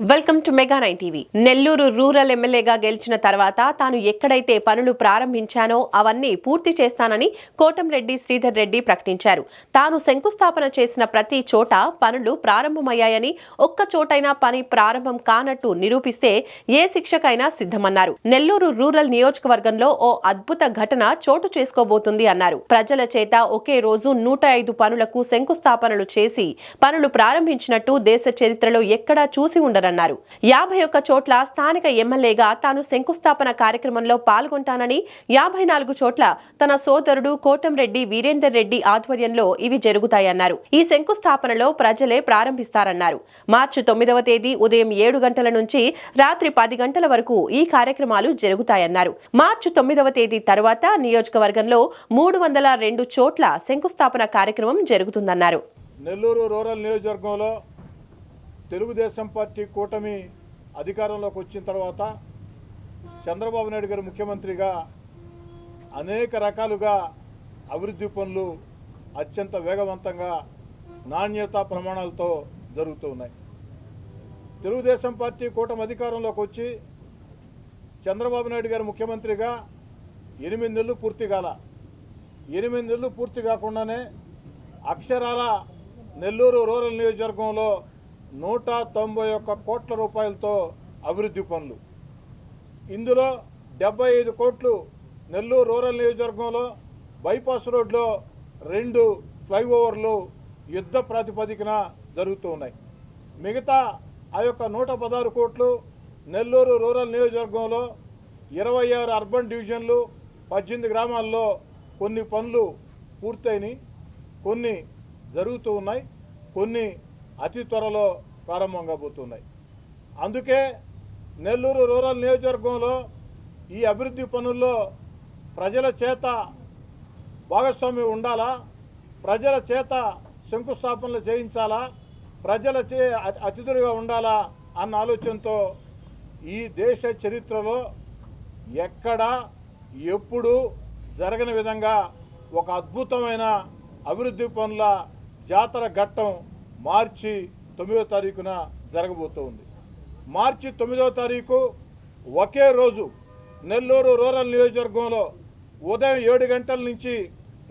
Welcome to mega nine TV Nellore rural ఎమ్మెల్యేగా గెలిచిన తర్వాత తాను ఎక్కడైతే పనులు ప్రారంభించానో అవన్నీ పూర్తి చేస్తానని కోటంరెడ్డి శ్రీధర్ రెడ్డి ప్రకటించారు. తాను శంకుస్థాపన చేసిన ప్రతి చోట పనులు ప్రారంభమయ్యాయని ఒక్క చోటైనా పని ప్రారంభం కానట్టు నిరూపిస్తే ఏ శిక్షకైనా సిద్ధమన్నారు. నెల్లూరు రూరల్ నియోజకవర్గంలో ఓ అద్భుత ఘటన చోటు చేసుకోబోతుంది అన్నారు. ప్రజల చేత ఒకే రోజు నూట ఐదు పనులకు శంకుస్థాపనలు చేసి పనులు ప్రారంభించినట్టు దేశ చరిత్రలో ఎక్కడా చూసి ఉండరన్నారు యాభై ఒక్క చోట్ల స్థానిక ఎమ్మెల్యేగా తాను శంకుస్థాపన కార్యక్రమంలో పాల్గొంటానని యాభై నాలుగు చోట్ల తన సోదరుడు కోటంరెడ్డి వీరేందర్ రెడ్డి ఆధ్వర్యంలో ఇవి జరుగుతాయన్నారు. ఈ శంకుస్థాపనలో ప్రజలే ప్రారంభిస్తారన్నారు. మార్చి తొమ్మిదవ తేదీ ఉదయం ఏడు గంటల నుంచి రాత్రి పది గంటల వరకు ఈ కార్యక్రమాలు జరుగుతాయన్నారు. మార్చి తొమ్మిదవ తేదీ తర్వాత నియోజకవర్గంలో మూడు వందల రెండు చోట్ల శంకుస్థాపన కార్యక్రమం జరుగుతుందన్నారు. నెల్లూరు రూరల్ నియోజకవర్గంలో తెలుగుదేశం పార్టీ కూటమి అధికారంలోకి వచ్చిన తర్వాత చంద్రబాబు నాయుడు గారు ముఖ్యమంత్రిగా అనేక రకాలుగా అభివృద్ధి పనులు అత్యంత వేగవంతంగా నాణ్యత ప్రమాణాలతో జరుగుతూ ఉన్నాయి. తెలుగుదేశం పార్టీ కూటమి అధికారంలోకి వచ్చి చంద్రబాబు నాయుడు గారు ముఖ్యమంత్రిగా ఎనిమిది నెలలు పూర్తి కాల. ఎనిమిది నెలలు పూర్తి కాకుండానే అక్షరాల నెల్లూరు రూరల్ నియోజకవర్గంలో నూట తొంభై ఒక్క కోట్ల రూపాయలతో అభివృద్ధి పనులు ఇందులో డెబ్బై ఐదు కోట్లు నెల్లూరు రూరల్ నియోజకవర్గంలో బైపాస్ రోడ్లో రెండు ఫ్లైఓవర్లు యుద్ధ ప్రాతిపదికన జరుగుతూ ఉన్నాయి. మిగతా ఆ యొక్క నూట పదహారు కోట్లు నెల్లూరు రూరల్ నియోజకవర్గంలో ఇరవై ఆరు అర్బన్ డివిజన్లు పద్దెనిమిది గ్రామాల్లో కొన్ని పనులు పూర్తయినాయి. కొన్ని జరుగుతూ ఉన్నాయి. కొన్ని అతి త్వరలో ప్రారంభం కాబోతున్నాయి. అందుకే నెల్లూరు రూరల్ నియోజకవర్గంలో ఈ అభివృద్ధి పనుల్లో ప్రజల చేత భాగస్వామ్యం ఉండాలా? ప్రజల చేత శంకుస్థాపనలు చేయించాలా? ప్రజల చే అతి- అతిథులుగా ఉండాలా? అన్న ఆలోచనతో ఈ దేశ చరిత్రలో ఎక్కడ ఎప్పుడు జరగని విధంగా ఒక అద్భుతమైన అభివృద్ధి పనుల జాతర ఘట్టం మార్చి తొమ్మిదో తారీఖున జరగబోతోంది. మార్చి తొమ్మిదో తారీఖు ఒకే రోజు నెల్లూరు రూరల్ నియోజకవర్గంలో ఉదయం ఏడు గంటల నుంచి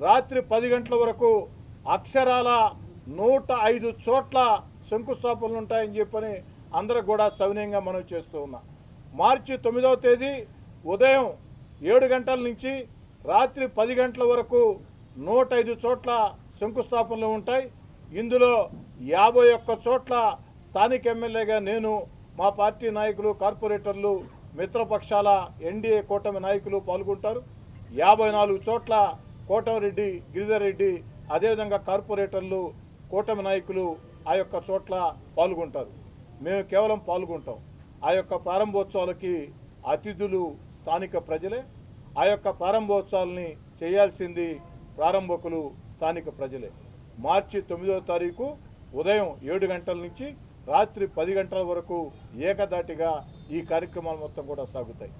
రాత్రి పది గంటల వరకు అక్షరాల నూట ఐదు చోట్ల శంకుస్థాపనలు ఉంటాయని చెప్పని అందరూ కూడా సవినయంగా మనం చేస్తూ ఉన్నాం. మార్చి తొమ్మిదవ తేదీ ఉదయం ఏడు గంటల నుంచి రాత్రి పది గంటల వరకు నూట ఐదు చోట్ల శంకుస్థాపనలు ఉంటాయి. ఇందులో యాభై ఒక్క చోట్ల స్థానిక ఎమ్మెల్యేగా నేను మా పార్టీ నాయకులు కార్పొరేటర్లు మిత్రపక్షాల ఎన్డీఏ కూటమి నాయకులు పాల్గొంటారు. యాభై నాలుగు చోట్ల కోటమిరెడ్డి గిరిధర్ రెడ్డి అదేవిధంగా కార్పొరేటర్లు కూటమి నాయకులు ఆ యొక్క చోట్ల పాల్గొంటారు. మేము కేవలం పాల్గొంటాం. ఆ యొక్క ప్రారంభోత్సవాలకి అతిథులు స్థానిక ప్రజలే. ఆ యొక్క ప్రారంభోత్సవాలని చేయాల్సింది ప్రారంభకులు స్థానిక ప్రజలే. మార్చి తొమ్మిదవ తారీఖు ఉదయం ఏడు గంటల నుంచి రాత్రి పది గంటల వరకు ఏకదాటిగా ఈ కార్యక్రమాలు మొత్తం కూడా సాగుతాయి.